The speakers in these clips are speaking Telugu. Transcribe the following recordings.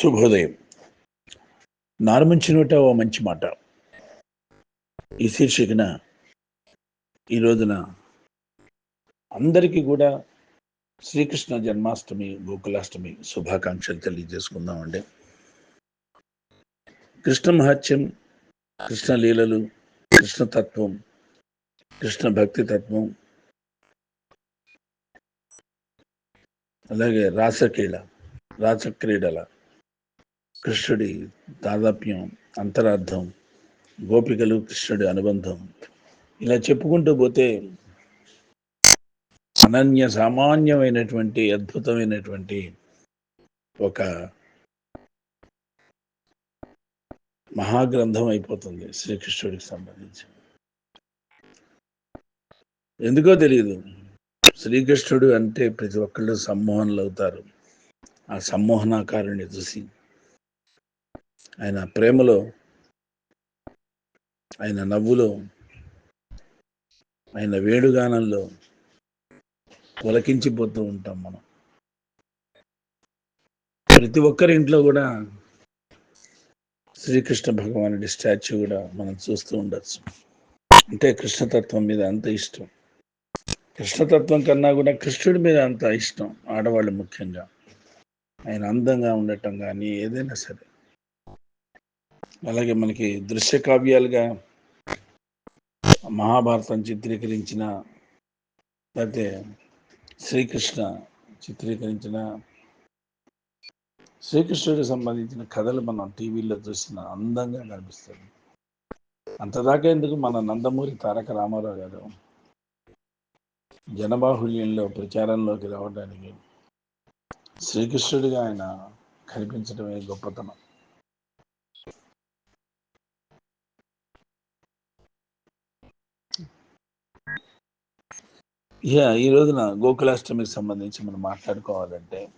శుభోదయం. నారుమంచి నోట ఓ మంచి మాట. ఈ శీర్షికన ఈ రోజున అందరికీ కూడా శ్రీకృష్ణ జన్మాష్టమి గోకులాష్టమి శుభాకాంక్షలు తెలియజేసుకుందామండి. కృష్ణ మహత్యం కృష్ణ లీలలు కృష్ణతత్వం కృష్ణ భక్తి తత్వం అలాగే రాసక్రీడ రాసక్రీడల కృష్ణుడి తాదాప్యం అంతరార్థం గోపికలు కృష్ణుడి అనుబంధం ఇలా చెప్పుకుంటూ పోతే అనన్య సామాన్యమైనటువంటి అద్భుతమైనటువంటి ఒక మహాగ్రంథం అయిపోతుంది శ్రీకృష్ణుడికి సంబంధించి. ఎందుకో తెలియదు శ్రీకృష్ణుడు అంటే ప్రతి ఒక్కళ్ళు సమ్మోహనలు అవుతారు ఆ సమ్మోహనాకారుని చూసి ఆయన ప్రేమలో ఆయన నవ్వులో ఆయన వేడుగానంలో పొలకించిపోతూ ఉంటాం మనం. ప్రతి ఒక్కరి ఇంట్లో కూడా శ్రీకృష్ణ భగవానుడి స్టాచ్యూ కూడా మనం చూస్తూ ఉండొచ్చు. అంటే కృష్ణతత్వం మీద అంత ఇష్టం. కృష్ణతత్వం కన్నా కూడా కృష్ణుడి మీద అంత ఇష్టం ఆడవాళ్ళు ముఖ్యంగా. ఆయన అందంగా ఉండటం కానీ ఏదైనా సరే. అలాగే మనకి దృశ్య కావ్యాలుగా మహాభారతం చిత్రీకరించిన లేకపోతే శ్రీకృష్ణ చిత్రీకరించిన శ్రీకృష్ణుడికి సంబంధించిన కథలు మనం టీవీలో చూసిన అందంగా కనిపిస్తుంది. అంతదాకా ఎందుకు మన నందమూరి తారక రామారావు గారు జనబాహుళ్యంలో ప్రచారంలోకి రావడానికి శ్రీకృష్ణుడిగా ఆయన కనిపించడమే గొప్పతనం. యా ఈ రోజున గోకులాష్టమికి సంబంధించి మనం మాట్లాడుకోవాలంటే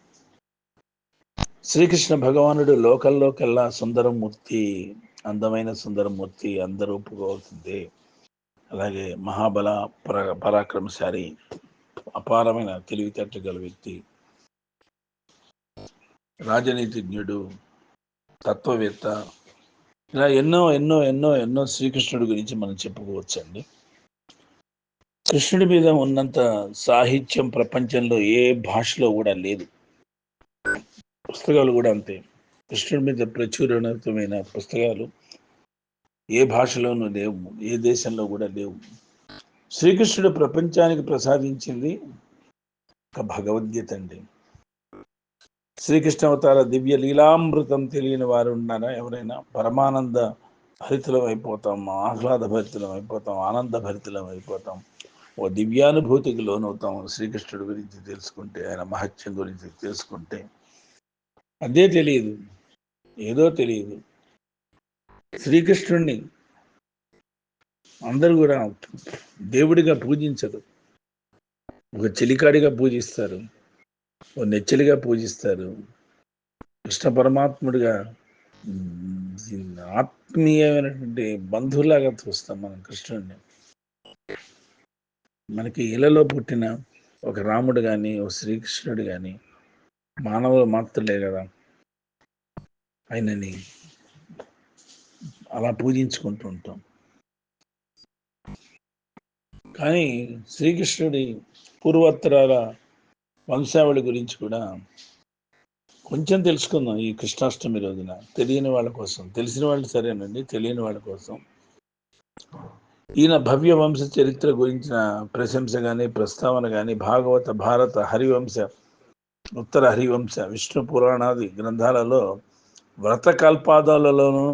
శ్రీకృష్ణ భగవానుడు లోకల్లోకెల్లా సుందరమూర్తి అందమైన సుందరమూర్తి అందరూ ఒప్పుకోవాల్సిందే. అలాగే మహాబల పర పరాక్రమశాలి అపారమైన తెలివితేటలు గల వ్యక్తి రాజనీతిజ్ఞుడు తత్వవేత్త ఇలా ఎన్నో ఎన్నో ఎన్నో ఎన్నో శ్రీకృష్ణుడి గురించి మనం చెప్పుకోవచ్చండి. కృష్ణుడి మీద ఉన్నంత సాహిత్యం ప్రపంచంలో ఏ భాషలో కూడా లేదు. పుస్తకాలు కూడా అంతే. కృష్ణుడి మీద ప్రచురణమైన పుస్తకాలు ఏ భాషలోనూ లేవు. ఏ దేశంలో కూడా లేవు. శ్రీకృష్ణుడు ప్రపంచానికి ప్రసాదించింది ఒక భగవద్గీత అండి. శ్రీకృష్ణ అవతార దివ్య లీలామృతం తెలియని వారు ఉన్నారా? ఎవరైనా? పరమానంద భరితులం అయిపోతాం ఆహ్లాద భరితులం అయిపోతాం ఆనంద భరితులం అయిపోతాం. ఓ దివ్యానుభూతికి లోనవుతాం శ్రీకృష్ణుడి గురించి తెలుసుకుంటే ఆయన మహత్యం గురించి తెలుసుకుంటే. అదే తెలియదు ఏదో తెలియదు. శ్రీకృష్ణుడిని అందరూ కూడా దేవుడిగా పూజించరు. ఒక చెలికాడిగా పూజిస్తారు ఓ నెచ్చలిగా పూజిస్తారు. కృష్ణ పరమాత్ముడిగా ఆత్మీయమైనటువంటి బంధువులాగా చూస్తాం మనం కృష్ణుడిని మనకి ఇళ్ళలో పుట్టిన ఒక రాముడు కానీ ఒక శ్రీకృష్ణుడు కానీ మానవులు మాత్రలే కదా ఆయనని అలా పూజించుకుంటూ ఉంటాం. కానీ శ్రీకృష్ణుడి పూర్వోత్తరాల వంశావళి గురించి కూడా కొంచెం తెలుసుకుందాం ఈ కృష్ణాష్టమి రోజున. తెలియని వాళ్ళ కోసం. తెలిసిన వాళ్ళు సరేనండి తెలియని వాళ్ళ కోసం. ఈయన భవ్య వంశ చరిత్ర గురించిన ప్రశంస కానీ ప్రస్తావన కానీ భాగవత భారత హరివంశ ఉత్తర హరివంశ విష్ణు పురాణాది గ్రంథాలలో వ్రతకల్పాదాలలోనూ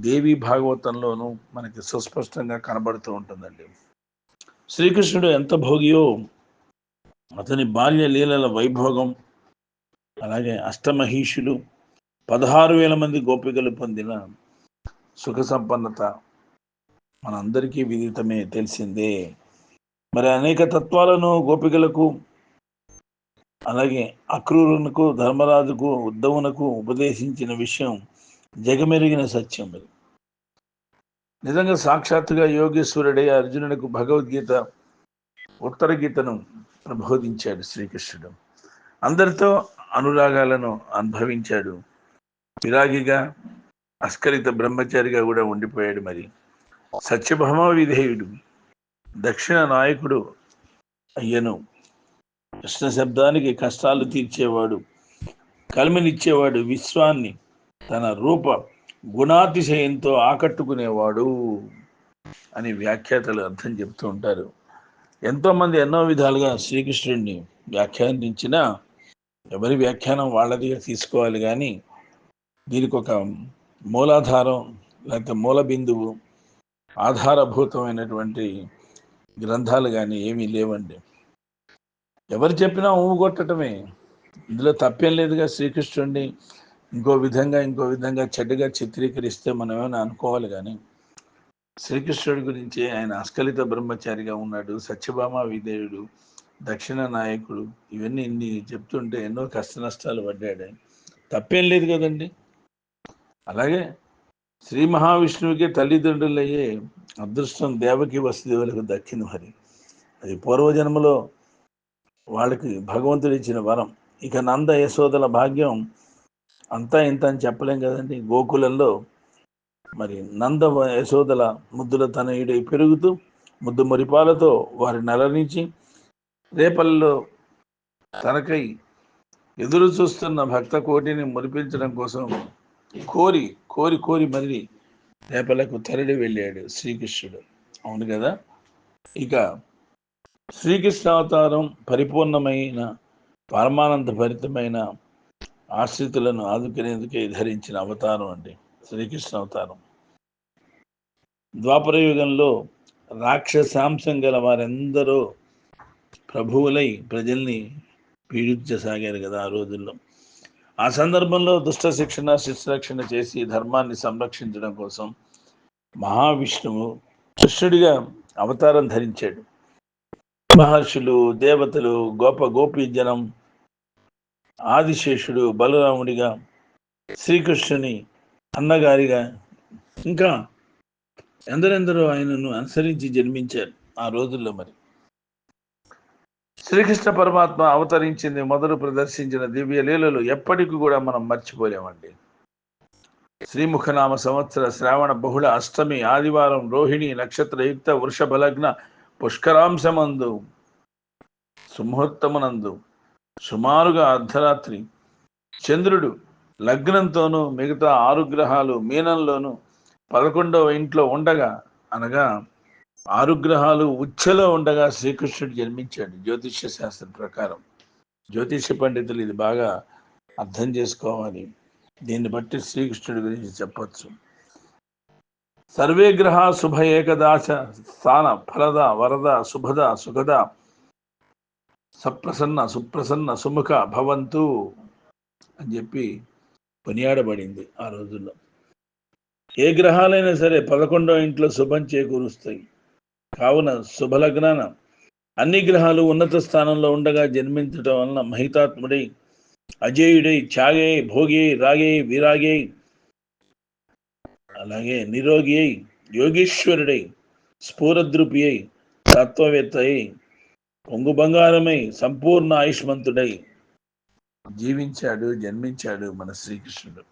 దేవి భాగవతంలోనూ మనకి సుస్పష్టంగా కనబడుతూ ఉంటుందండి. శ్రీకృష్ణుడు ఎంత భోగియో అతని బాల్య లీలల వైభోగం అలాగే అష్టమహీషులు పదహారు వేల మంది గోపికలు పొందిన సుఖ సంపన్నత మనందరికీ విదితమే తెలిసిందే. మరి అనేక తత్వాలను గోపికలకు అలాగే అక్రూరునకు ధర్మరాజుకు ఉద్ధవునకు ఉపదేశించిన విషయం జగమెరిగిన సత్యం అది నిజంగా సాక్షాత్తుగా యోగేశ్వరుడే అర్జునుడికి భగవద్గీత ఉత్తర గీతను ప్రబోధించాడు శ్రీకృష్ణుడు. అందరితో అనురాగాలను అనుభవించాడు. విరాగిగా అస్కలిత బ్రహ్మచారిగా కూడా ఉండిపోయాడు మరి. సత్యభామ విధేయుడు దక్షిణ నాయకుడు అయ్యను. కృష్ణ శబ్దానికి కష్టాలు తీర్చేవాడు కలిమినిచ్చేవాడు విశ్వాన్ని తన రూప గుణాతిశయంతో ఆకట్టుకునేవాడు అని వ్యాఖ్యాతలు అర్థం చెప్తూ ఉంటారు. ఎంతోమంది ఎన్నో విధాలుగా శ్రీకృష్ణుడిని వ్యాఖ్యానించిన ఎవరి వ్యాఖ్యానం వాళ్ళదిగా తీసుకోవాలి కానీ దీనికి ఒక మూలాధారం లేకపోతే మూల బిందువు ఆధారభూతమైనటువంటి గ్రంథాలు కానీ ఏమీ లేవండి. ఎవరు చెప్పినా ఊగొట్టడమే ఇందులో తప్పేం లేదుగా శ్రీకృష్ణుడిని ఇంకో విధంగా ఇంకో విధంగా చెడ్డగా చిత్రీకరిస్తే మనం ఏమైనా అనుకోవాలి కానీ శ్రీకృష్ణుడి గురించి ఆయన అస్కలిత బ్రహ్మచారిగా ఉన్నాడు సత్యభామ విధేయుడు దక్షిణ నాయకుడు ఇవన్నీ ఇన్ని చెప్తుంటే ఎన్నో కష్ట నష్టాలు పడ్డాడు తప్పేం లేదు కదండి. అలాగే శ్రీ మహావిష్ణువుకి తల్లిదండ్రులయ్యే అదృష్టం దేవకి వసుదేవులకు దక్కింది మరి అది పూర్వజన్మలో వాళ్ళకి భగవంతుడు ఇచ్చిన వరం. ఇక నంద యశోదల భాగ్యం అంతా ఇంత అని చెప్పలేం కదండి. గోకులంలో మరి నంద యశోదల ముద్దుల తనయుడై పెరుగుతూ ముద్దు మురిపాలతో వారి నలరించి రేపల్లో తనకై ఎదురు చూస్తున్న భక్త కోటిని మురిపించడం కోసం కోరి కోరి కోరి మరి నేపలకు తరలి వెళ్ళాడు శ్రీకృష్ణుడు. అవును కదా? ఇక శ్రీకృష్ణ అవతారం పరిపూర్ణమైన పరమానంద భరితమైన ఆశ్రితులను ఆదుకునేందుకే ధరించిన అవతారం అండి శ్రీకృష్ణ అవతారం ద్వాపరయుగంలో రాక్షసాంశం గల వారెందరో ప్రభువులై ప్రజల్ని పీడించసాగారు కదా ఆ రోజుల్లో. ఆ సందర్భంలో దుష్ట శిక్షణ శిక్షరక్షణ చేసి ధర్మాన్ని సంరక్షించడం కోసం మహావిష్ణువు కృష్ణుడిగా అవతారం ధరించాడు. మహర్షులు దేవతలు గోప గోపీ జనం ఆదిశేషుడు బలరాముడిగా శ్రీకృష్ణుని అన్నగారిగా ఇంకా ఎందరెందరో ఆయనను అనుసరించి జన్మించారు ఆ రోజుల్లో మరి. శ్రీకృష్ణ పరమాత్మ అవతరించింది మొదలు ప్రదర్శించిన దివ్య లీలలు ఎప్పటికీ కూడా మనం మర్చిపోలేమండి. శ్రీముఖనామ సంవత్సర శ్రావణ బహుళ అష్టమి ఆదివారం రోహిణి నక్షత్రయుక్త వృషభ లగ్న పుష్కరాంశమందు సుముహూర్తమునందు సుమారుగా అర్ధరాత్రి చంద్రుడు లగ్నంతోనూ మిగతా ఆరు గ్రహాలు మీనంలోనూ పదకొండవ ఇంట్లో ఉండగా అనగా ఆరు గ్రహాలు ఉచ్చలో ఉండగా శ్రీకృష్ణుడు జన్మించాడు జ్యోతిష్య శాస్త్రం ప్రకారం. జ్యోతిష్య పండితులు ఇది బాగా అర్థం చేసుకోవాలి. దీన్ని బట్టి శ్రీకృష్ణుడి గురించి చెప్పచ్చు. సర్వే గ్రహ శుభ ఏకదాశ స్థాన ఫలద వరద శుభద సుఖద సప్రసన్న సుప్రసన్న సుముఖ భవంతు అని చెప్పి కొనియాడబడింది ఆ రోజుల్లో. ఏ గ్రహాలైనా సరే పదకొండో ఇంట్లో శుభం చేకూరుస్తాయి. కావున శుభలగ్నాన అన్ని గ్రహాలు ఉన్నత స్థానంలో ఉండగా జన్మించటం వలన మహితాత్ముడై అజేయుడై త్యాగే భోగి రాగే విరాగే అలాగే నిరోగి అయి యోగీశ్వరుడై స్ఫూరద్రూపి అయి తత్వవేత్త అయి పొంగు బంగారమై సంపూర్ణ ఆయుష్మంతుడై జీవించాడు జన్మించాడు మన శ్రీకృష్ణుడు.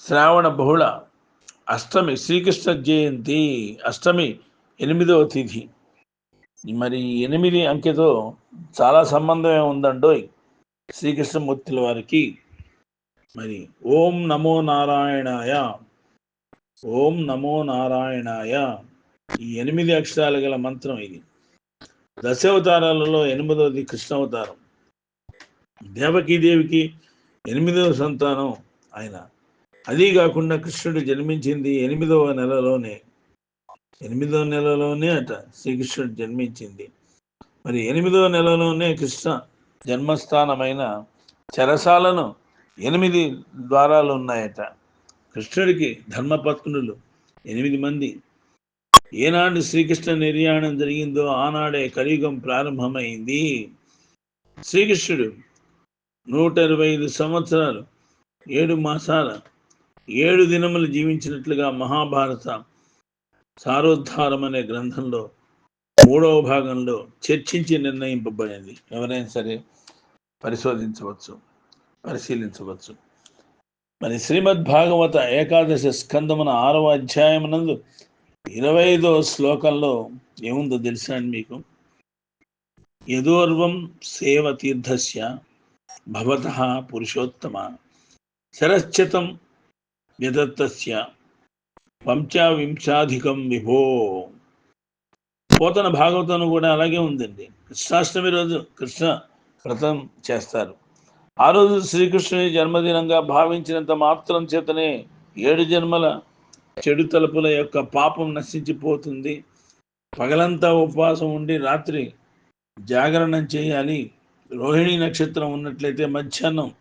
శ్రావణ బహుళ అష్టమి శ్రీకృష్ణ జయంతి అష్టమి ఎనిమిదవ తిథి. మరి ఎనిమిది అంకెతో చాలా సంబంధమే ఉందండోయ్ శ్రీకృష్ణమూర్తుల వారికి. మరి ఓం నమో నారాయణాయ ఓం నమో నారాయణాయ ఈ ఎనిమిది అక్షరాలు గల మంత్రం ఇది. దశావతారాలలో ఎనిమిదవది కృష్ణ అవతారం దేవకీదేవికి ఎనిమిదవ సంతానం ఆయన అదీ కాకుండా కృష్ణుడు జన్మించింది ఎనిమిదవ నెలలోనే. ఎనిమిదో నెలలోనే అట శ్రీకృష్ణుడు జన్మించింది. మరి ఎనిమిదో నెలలోనే కృష్ణ జన్మస్థానమైన చెరసాలను ఎనిమిది ద్వారాలు ఉన్నాయట. కృష్ణుడికి ధర్మపత్నులు ఎనిమిది మంది. ఏనాడు శ్రీకృష్ణ నిర్యాణం జరిగిందో ఆనాడే కలియుగం ప్రారంభమైంది. శ్రీకృష్ణుడు నూట ఇరవై ఐదు సంవత్సరాలు ఏడు మాసాల ఏడు దినములు జీవించినట్లుగా మహాభారత సారోద్ధారం అనే గ్రంథంలో మూడవ భాగంలో చర్చించి నిర్ణయింపబడింది. ఎవరైనా సరే పరిశోధించవచ్చు పరిశీలించవచ్చు. మరి శ్రీమద్ భాగవత ఏకాదశి స్కందమున ఆరవ అధ్యాయమునందు ఇరవై ఐదో శ్లోకంలో ఏముందో తెలుసా అండి మీకు? యదోర్వం సేవ తీర్థస్య భవత పురుషోత్తమ శరశ్చతం విదత్తస్య పంచావింశాధికం విభో. పోతన భాగవతం కూడా అలాగే ఉందండి. కృష్ణాష్టమి రోజు కృష్ణ వ్రతం చేస్తారు. ఆ రోజు శ్రీకృష్ణుని జన్మదినంగా భావించినంత మాత్రం చేతనే ఏడు జన్మల చెడు తలుపుల యొక్క పాపం నశించిపోతుంది. పగలంతా ఉపవాసం ఉండి రాత్రి జాగరణం చేయాలి. రోహిణి నక్షత్రం ఉన్నట్లయితే మధ్యాహ్నం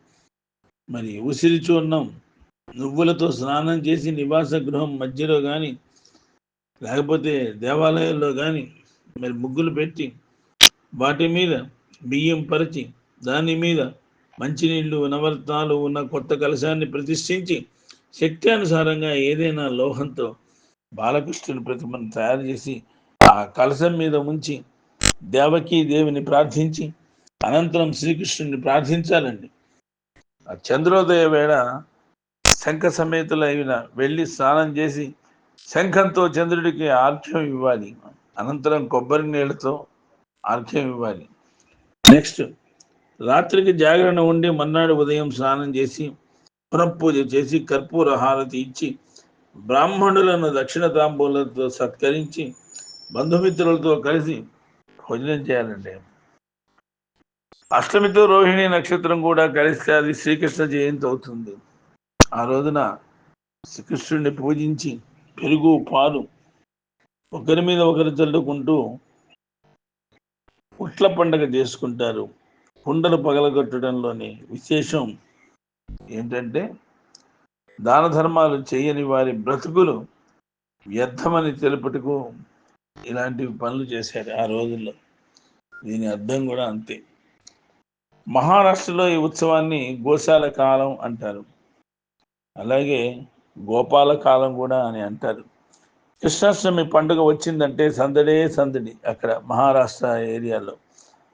మరి ఉసిరి చూర్ణం నువ్వులతో స్నానం చేసి నివాస గృహం మధ్యలో కానీ లేకపోతే దేవాలయాల్లో కానీ మరి ముగ్గులు పెట్టి వాటి మీద బియ్యం పరిచి దాని మీద మంచినీళ్ళు నవరత్నాలు ఉన్న కొత్త కలశాన్ని ప్రతిష్ఠించి శక్తి అనుసారంగా ఏదైనా లోహంతో బాలకృష్ణుని ప్రతిమను తయారు చేసి ఆ కలశం మీద ఉంచి దేవకీ దేవిని ప్రార్థించి అనంతరం శ్రీకృష్ణుని ప్రార్థించాలండి. ఆ చంద్రోదయ వేళ శంఖ సమేతులైన వెళ్ళి స్నానం చేసి శంఖంతో చంద్రుడికి ఆర్ఘ్యం ఇవ్వాలి. అనంతరం కొబ్బరి నీళ్ళతో ఆర్ఘ్యం ఇవ్వాలి. నెక్స్ట్ రాత్రికి జాగరణ ఉండి మన్నాడు ఉదయం స్నానం చేసి పునఃపూజ చేసి కర్పూర హారతి ఇచ్చి బ్రాహ్మణులను దక్షిణ తాంబూలతో సత్కరించి బంధుమిత్రులతో కలిసి భోజనం చేయాలండి అష్టమితో రోహిణి నక్షత్రం కూడా కలిస్తే అది శ్రీకృష్ణ జయంతి అవుతుంది. ఆ రోజున శ్రీకృష్ణుడిని పూజించి పెరుగు పాలు ఒకరి మీద ఒకరు చల్లుకుంటూ పుట్ల పండగ చేసుకుంటారు. కుండలు పగలగొట్టడంలోని విశేషం ఏంటంటే దాన ధర్మాలు చేయని వారి బ్రతుకులు వ్యర్థమని తెలుపుటకు ఇలాంటి పనులు చేశారు ఆ రోజుల్లో. దీని అర్థం కూడా అంతే. మహారాష్ట్రలో ఈ ఉత్సవాన్ని గోశాల కాలం అంటారు. అలాగే గోపాల కాలం కూడా అని అంటారు. కృష్ణాష్టమి పండుగ వచ్చిందంటే సందడే సందడి అక్కడ మహారాష్ట్ర ఏరియాలో.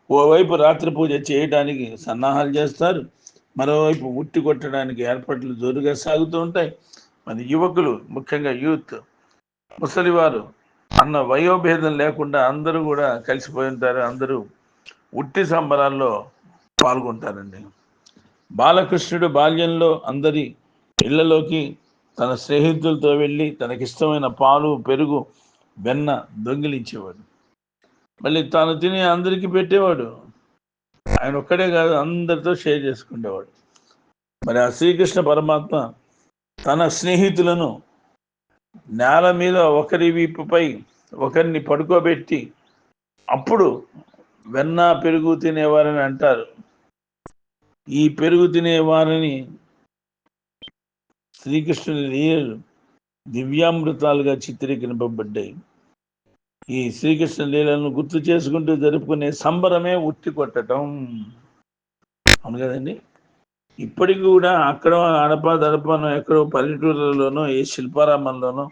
ఓవైపు రాత్రి పూజ చేయడానికి సన్నాహాలు చేస్తారు. మరోవైపు ఉట్టి కొట్టడానికి ఏర్పాట్లు జోరుగా సాగుతూ ఉంటాయి. మన యువకులు ముఖ్యంగా యూత్ ముసలివారు అన్న వయోభేదం లేకుండా అందరూ కూడా కలిసిపోయి ఉంటారు. అందరూ ఉట్టి సంబరాల్లో పాల్గొంటారండి. బాలకృష్ణుడు బాల్యంలో అందరి ఇళ్ళలోకి తన స్నేహితులతో వెళ్ళి తనకిష్టమైన పాలు పెరుగు వెన్న దొంగిలించేవాడు. మళ్ళీ తాను తిని అందరికీ పెట్టేవాడు. ఆయన ఒక్కడే కాదు అందరితో షేర్ చేసుకునేవాడు మరి ఆ శ్రీకృష్ణ పరమాత్మ తన స్నేహితులను నేల మీద ఒకరి వీపుపై ఒకరిని పడుకోబెట్టి అప్పుడు వెన్న పెరుగు తినేవారని అంటారు. ఈ పెరుగు తినేవారని శ్రీకృష్ణుని లీలలు దివ్యామృతాలుగా చిత్రీకరింపబడ్డాయి. ఈ శ్రీకృష్ణ లీలను గుర్తు చేసుకుంటూ జరుపుకునే సంబరమే ఉట్టి కొట్టడం అవును కదండి? ఇప్పటికి కూడా అక్కడ అడప దడపనో ఎక్కడో పల్లెటూర్లలోనో ఏ శిల్పారామంలోనో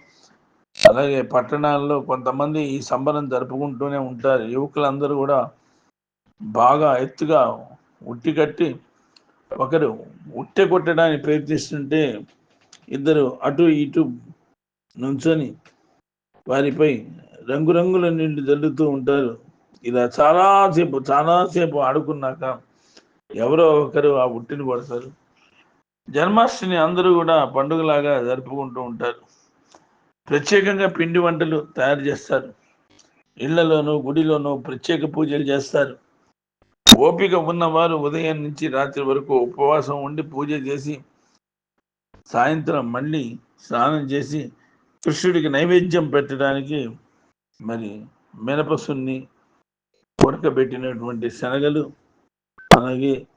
అలాగే పట్టణాల్లో కొంతమంది ఈ సంబరం జరుపుకుంటూనే ఉంటారు. యువకులందరూ కూడా బాగా ఎత్తుగా ఉట్టి కట్టి ఒకరు ఉట్టె కొట్టడానికి ప్రయత్నిస్తుంటే ఇద్దరు అటు ఇటు నుంచొని వారిపై రంగురంగుల నీళ్ళు జల్లుతూ ఉంటారు. ఇలా చాలాసేపు చాలాసేపు ఆడుకున్నాక ఎవరో ఒకరు ఆ ఉట్టిని పడతారు జన్మాష్టమి అందరూ కూడా పండుగలాగా జరుపుకుంటూ ఉంటారు. ప్రత్యేకంగా పిండి వంటలు తయారు చేస్తారు. ఇళ్ళలోనూ గుడిలోనూ ప్రత్యేక పూజలు చేస్తారు. ఓపిక ఉన్నవారు ఉదయం నుంచి రాత్రి వరకు ఉపవాసం ఉండి పూజ చేసి సాయంత్రం మళ్ళీ స్నానం చేసి కృష్ణుడికి నైవేద్యం పెట్టడానికి మరి మినపసున్ని ఉడకబెట్టినటువంటి శనగలు అలాగే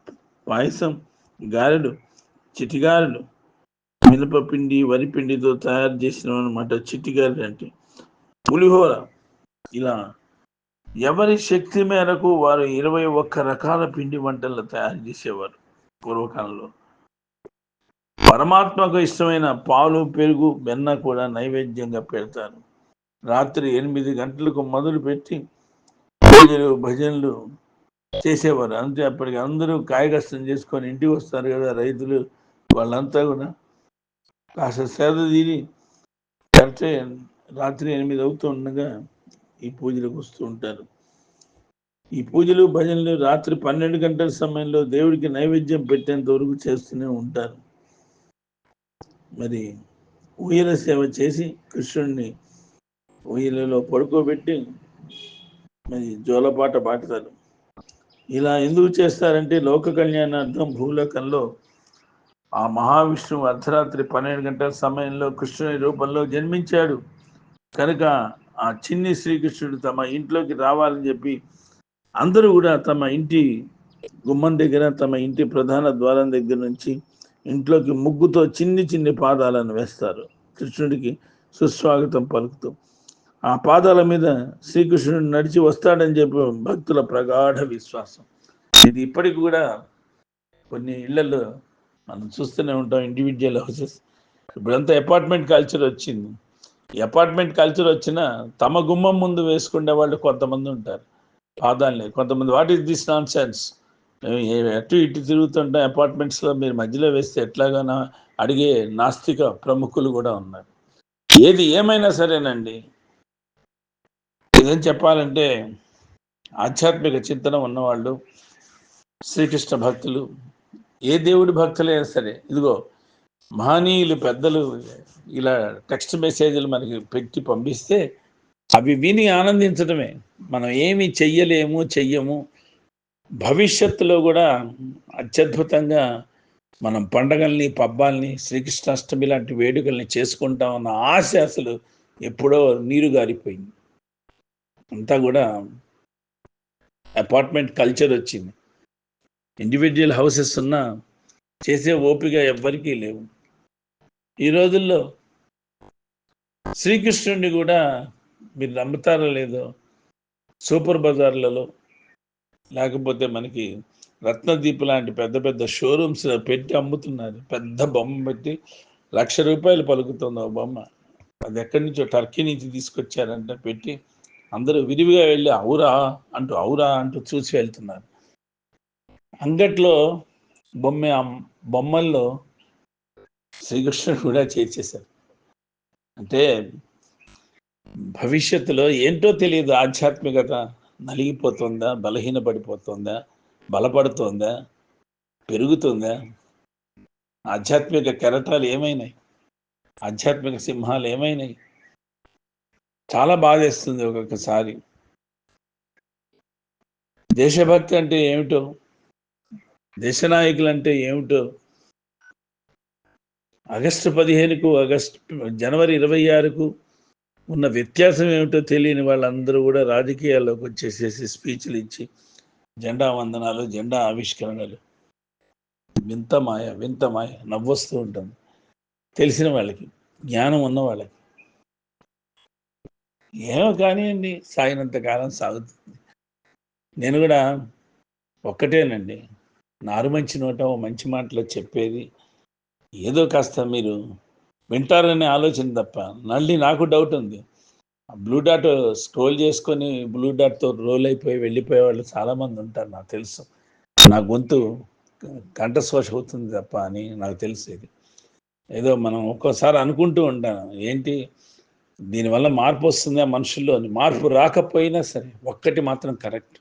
పాయసం గారెలు చిటిగారెలు మినపపిండి వరిపిండితో తయారు చేసిన అనమాట చిట్టిగారెలు అంటే. పులిహోర. ఇలా ఎవరి శక్తి మేరకు వారు ఇరవై ఒక్క రకాల పిండి వంటలు తయారు చేసేవారు పూర్వకాలంలో. పరమాత్మకు ఇష్టమైన పాలు పెరుగు వెన్న కూడా నైవేద్యంగా పెడతారు. రాత్రి ఎనిమిది గంటలకు మొదలు పెట్టి పూజలు భజనలు చేసేవారు. అంతే అప్పటికి అందరూ కాయకష్టం చేసుకొని ఇంటికి వస్తారు కదా రైతులు వాళ్ళంతా కూడా. కాస్త సేద తీరి అంటే రాత్రి ఎనిమిది అవుతూ ఉండగా ఈ పూజలకు వస్తూ ఉంటారు. ఈ పూజలు భజనలు రాత్రి పన్నెండు గంటల సమయంలో దేవుడికి నైవేద్యం పెట్టేంత వరకు చేస్తూనే ఉంటారు. మరి ఉయ్యల సేవ చేసి కృష్ణుడిని ఉయ్యలలో పడుకోబెట్టి మరి జోలపాట పాడతారు. ఇలా ఎందుకు చేస్తారంటే లోక కళ్యాణార్థం భూలోకంలో ఆ మహావిష్ణువు అర్ధరాత్రి పన్నెండు గంటల సమయంలో కృష్ణుని రూపంలో జన్మించాడు. కనుక ఆ చిన్ని శ్రీకృష్ణుడు తమ ఇంట్లోకి రావాలని చెప్పి అందరూ కూడా తమ ఇంటి గుమ్మం దగ్గర తమ ఇంటి ప్రధాన ద్వారం దగ్గర నుంచి ఇంట్లోకి ముగ్గుతో చిన్ని చిన్ని పాదాలను వేస్తారు. కృష్ణుడికి సుస్వాగతం పలుకుతూ ఆ పాదాల మీద శ్రీకృష్ణుడు నడిచి వస్తాడని చెప్పి భక్తుల ప్రగాఢ విశ్వాసం. ఇది ఇప్పటికి కూడా కొన్ని ఇళ్ళలో మనం చూస్తూనే ఉంటాం ఇండివిజువల్ హౌసెస్ ఇప్పుడంతా అపార్ట్మెంట్ కల్చర్ వచ్చింది. ఈ అపార్ట్మెంట్ కల్చర్ వచ్చినా తమ గుమ్మం ముందు వేసుకునే వాళ్ళు కొంతమంది ఉంటారు. పాదాలని కొంతమంది what is this nonsense అటు ఇటు తిరుగుతుంటే అపార్ట్మెంట్స్లో మీరు మధ్యలో వేస్తే ఎట్లాగానో అడిగే నాస్తిక ప్రముఖులు కూడా ఉన్నారు. ఏది ఏమైనా సరేనండి. ఏదని చెప్పాలంటే ఆధ్యాత్మిక చింతన ఉన్నవాళ్ళు శ్రీకృష్ణ భక్తులు ఏ దేవుడి భక్తులైనా సరే ఇదిగో మహనీయులు పెద్దలు ఇలా టెక్స్ట్ మెసేజ్లు మనకి పెట్టి పంపిస్తే అవి విని ఆనందించడమే. మనం ఏమి చెయ్యలేము చెయ్యము. భవిష్యత్తులో కూడా అత్యద్భుతంగా మనం పండగల్ని పబ్బాల్ని శ్రీకృష్ణాష్టమి లాంటి వేడుకల్ని చేసుకుంటామన్న ఆశ అసలు ఎప్పుడో నీరు గారిపోయింది. అంతా కూడా అపార్ట్మెంట్ కల్చర్ వచ్చింది. ఇండివిజువల్ హౌసెస్ ఉన్నా చేసే ఓపిక ఎవ్వరికీ లేవు. ఈ రోజుల్లో శ్రీకృష్ణుడిని కూడా మీరు నమ్ముతారో లేదో సూపర్ బజార్లలో లేకపోతే మనకి రత్నదీప్ లాంటి పెద్ద పెద్ద షోరూమ్స్ పెట్టి అమ్ముతున్నారు. పెద్ద బొమ్మ పెట్టి లక్ష రూపాయలు పలుకుతుంది ఆ బొమ్మ. అది ఎక్కడి నుంచో టర్కీ నుంచి తీసుకొచ్చారంటే పెట్టి అందరూ విరివిగా వెళ్ళి అవురా అంటూ అవురా అంటూ చూసి వెళ్తున్నారు. అంగట్లో బొమ్మ బొమ్మల్లో శ్రీకృష్ణుడు కూడా చేర్చేశారు. అంటే భవిష్యత్తులో ఏంటో తెలియదు ఆధ్యాత్మికత. నలిగిపోతుందా? బలహీనపడిపోతుందా? బలపడుతుందా? పెరుగుతుందా? ఆధ్యాత్మిక కెరటాలు ఏమైనాయి? ఆధ్యాత్మిక సింహాలు ఏమైనాయి? చాలా బాధేస్తుంది ఒక్కొక్కసారి. దేశభక్తి అంటే ఏమిటో? దేశనాయకులు అంటే ఏమిటో? ఆగస్టు పదిహేనుకు ఆగస్టు జనవరి ఇరవై ఆరుకు ఉన్న వ్యత్యాసం ఏమిటో తెలియని వాళ్ళందరూ కూడా రాజకీయాల్లోకి వచ్చేసేసి స్పీచ్లు ఇచ్చి జెండా వందనాలు జెండా ఆవిష్కరణలు. వింత మాయ వింత మాయ నవ్వొస్తూ ఉంటుంది. తెలిసిన వాళ్ళకి జ్ఞానం ఉన్న వాళ్ళకి. ఏమో కానివ్వండి సాగినంత కాలం సాగుతుంది. నేను కూడా ఒక్కటేనండి. నారు మంచి నోట ఓ మంచి మాటలో చెప్పేది. ఏదో కాస్త మీరు వింటారనే ఆలోచన తప్ప మళ్ళీ నాకు డౌట్ ఉంది. బ్లూ డాట్ స్క్రోల్ చేసుకొని బ్లూ డాట్తో రోల్ అయిపోయి వెళ్ళిపోయే వాళ్ళు చాలామంది ఉంటారు నాకు తెలుసు. నా గొంతు కంఠశ్వాస అవుతుంది తప్ప అని నాకు తెలుసు ఇది ఏదో మనం ఒక్కోసారి అనుకుంటూ ఉంటాను ఏంటి? దీనివల్ల మార్పు వస్తుందా మనుషుల్లో మార్పు రాకపోయినా సరే ఒక్కటి మాత్రం కరెక్ట్.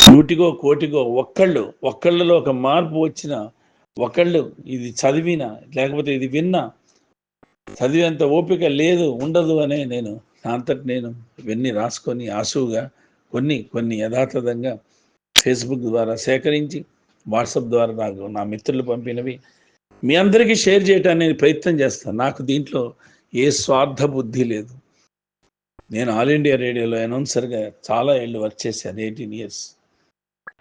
నూటిగో కోటిగో ఒక్కళ్ళు ఒక్కళ్ళలో ఒక మార్పు వచ్చిన ఒకళ్ళు ఇది చదివినా లేకపోతే ఇది విన్నా చదివేంత ఓపిక లేదు ఉండదు అనే నేను నా అంతటి నేను ఇవన్నీ రాసుకొని ఆసువుగా కొన్ని కొన్ని యథాతథంగా ఫేస్బుక్ ద్వారా సేకరించి వాట్సాప్ ద్వారా నాకు నా మిత్రులు పంపినవి. మీ అందరికీ షేర్ చేయటానికి ప్రయత్నం చేస్తాను నాకు దీంట్లో ఏ స్వార్థ బుద్ధి లేదు. నేను ఆల్ ఇండియా రేడియోలో అనౌన్సర్గా చాలా ఏళ్ళు వర్క్ చేశాను ఎయిటీన్ ఇయర్స్.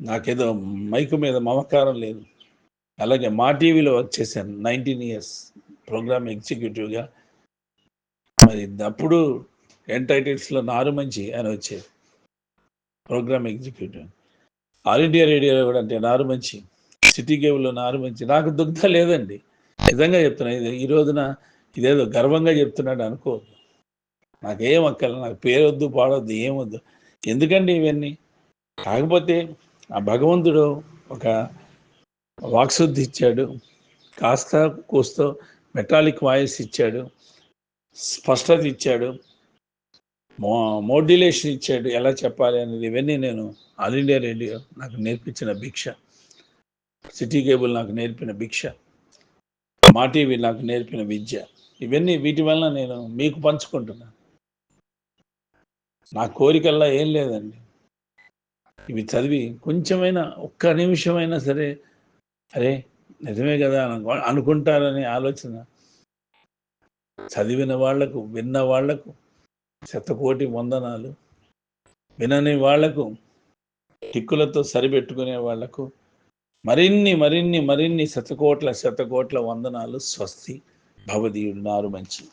నాకేదో మైకు మీద మమకారం లేదు. అలాగే మా టీవీలో వర్క్ చేశాను నైన్టీన్ ఇయర్స్. ప్రోగ్రామ్ ఎగ్జిక్యూటివ్గా. మరి అప్పుడు ఎంటైటిల్స్లో నారు మంచి అని వచ్చేది. Programme executive. ఆల్ ఇండియా రేడియోలో కూడా అంటే నారు మంచి. సిటీ కేబుల్లో నారు మంచి. నాకు దుగ్ధ లేదండి. నిజంగా చెప్తున్నా ఇది ఈ రోజున ఇదేదో గర్వంగా చెప్తున్నాడు అనుకో. నాకేం అక్కల నాకు పేరొద్దు పాడొద్దు ఏమొద్దు. ఎందుకండి ఇవన్నీ? కాకపోతే ఆ భగవంతుడు ఒక వాక్శుద్ధి ఇచ్చాడు. కాస్త కూస్తో మెటాలిక్ వాయిస్ ఇచ్చాడు స్పష్టత ఇచ్చాడు మో మోడ్యులేషన్ ఇచ్చాడు ఎలా చెప్పాలి అనేది ఇవన్నీ నేను ఆల్ ఇండియా రేడియో నాకు నేర్పించిన భిక్ష. సిటీ కేబుల్ నాకు నేర్పిన భిక్ష. మా టీవీ నాకు నేర్పిన విద్య. ఇవన్నీ వీటి వలన నేను మీకు పంచుకుంటున్నాను నా కోరికల్లా ఏం లేదండి. ఇవి చదివి కొంచెమైనా ఒక్క నిమిషమైనా సరే అరే నిజమే కదా అనుకో- అనుకుంటారనే ఆలోచన. చదివిన వాళ్ళకు విన్న వాళ్ళకు శతకోటి వందనాలు. వినని వాళ్ళకు టిక్కులతో సరిపెట్టుకునే వాళ్ళకు మరిన్ని మరిన్ని మరిన్ని శతకోట్ల శతకోట్ల వందనాలు స్వస్తి. భవదీయుడు నారు మంచి.